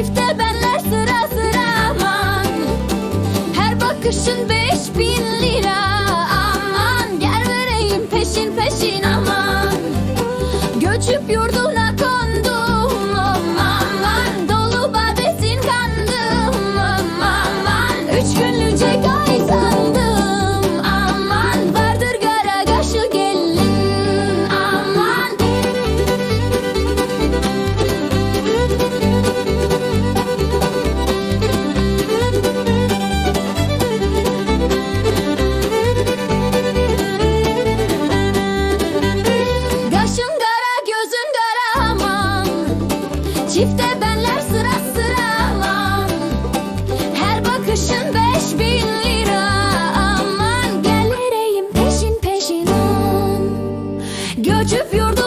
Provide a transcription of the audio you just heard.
Çifte benler sıra sıra. Aman Her bakışın benim Çifte benler sıra sıra Her bakışın beş bin lira Aman. Gel peşin peşin Göçüp yurda